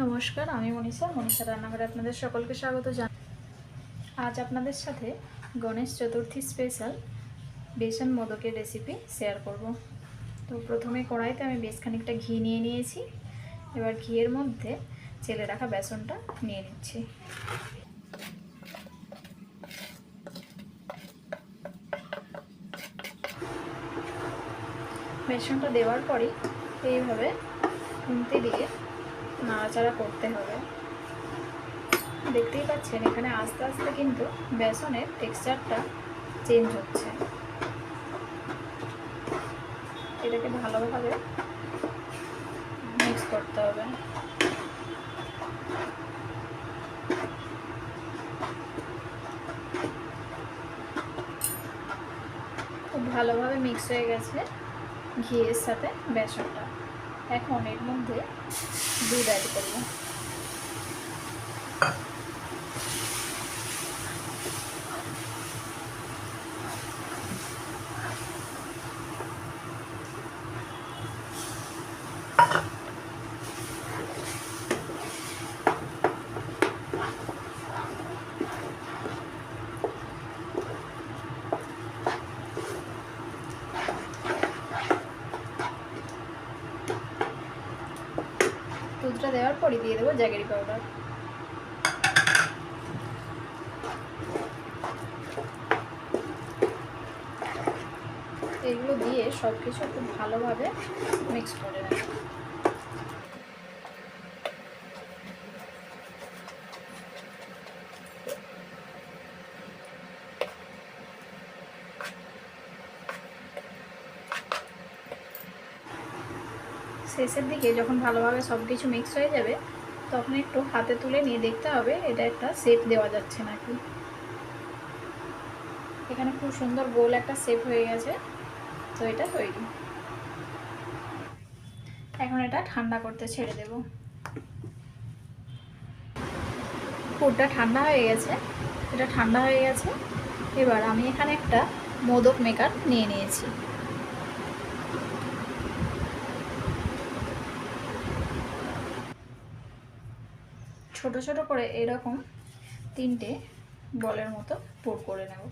নমস্কার, আমি মনীষা। মনীষা রান্নাঘরে আপনাদের সকলকে স্বাগত জান আজ আপনাদের সাথে গণেশ চতুর্থী স্পেশাল বেসন মোদকের রেসিপি শেয়ার করব। তো প্রথমে কড়াইতে আমি বেশ খানিকটা ঘি নিয়ে নিয়েছি। এবার ঘিয়ের মধ্যে চেলে রাখা বেসনটা নিয়ে নিচ্ছি। বেসনটা দেওয়ার পরই এইভাবে খুন্তি দিয়ে নাড়াচাড়া করতে হবে। দেখতেই পাচ্ছেন, এখানে আস্তে আস্তে কিন্তু বেসনের টেক্সচারটা চেঞ্জ হচ্ছে। এটাকে ভালোভাবে মিক্স করতে হবে। খুব ভালোভাবে মিক্স হয়ে গেছে ঘিয়ের সাথে বেসনটা। এখন এর মধ্যে দুধ অ্যাড করব। পরই দিয়ে দেবো জ্যাগারি পাউডার। এগুলো দিয়ে সব কিছু খুব ভালোভাবে মিক্স করে নেব শেষের দিকে যখন ভালোভাবে সব কিছু মিক্স হয়ে যাবে, তখন একটু হাতে তুলে নিয়ে দেখতে হবে, এটা একটা শেপ দেওয়া যাচ্ছে নাকি। এখানে খুব সুন্দর গোল একটা শেপ হয়ে গেছে, তো এটা তৈরি। এখন এটা ঠান্ডা করতে ছেড়ে দেব। পুরটা ঠান্ডা হয়ে গেছে, এটা ঠান্ডা হয়ে গেছে। এবার আমি এখানে একটা মোদক মেকার নিয়ে নিয়েছি। ছোট ছোট করে এরকম তিনটে বলের মতো পুর করে নেব।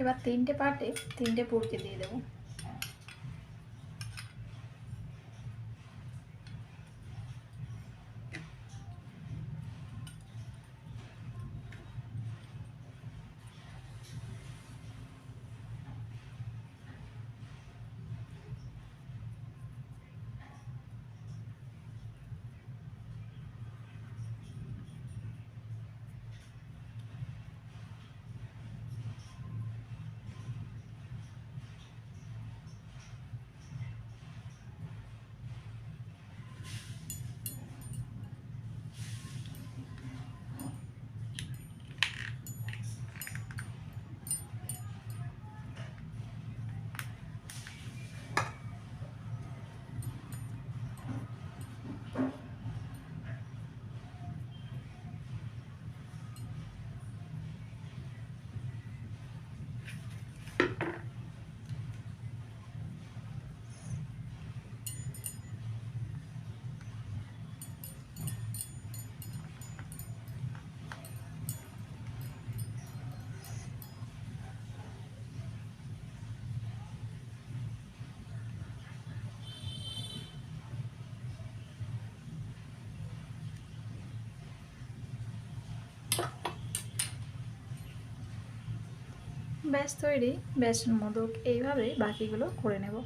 এবার তিনটে পার্টে তিনটে পুরকে দিয়ে দেবো। ব্যাস তৈরি ব্যাসের মোদক এইভাবে বাকিগুলো করে নেব।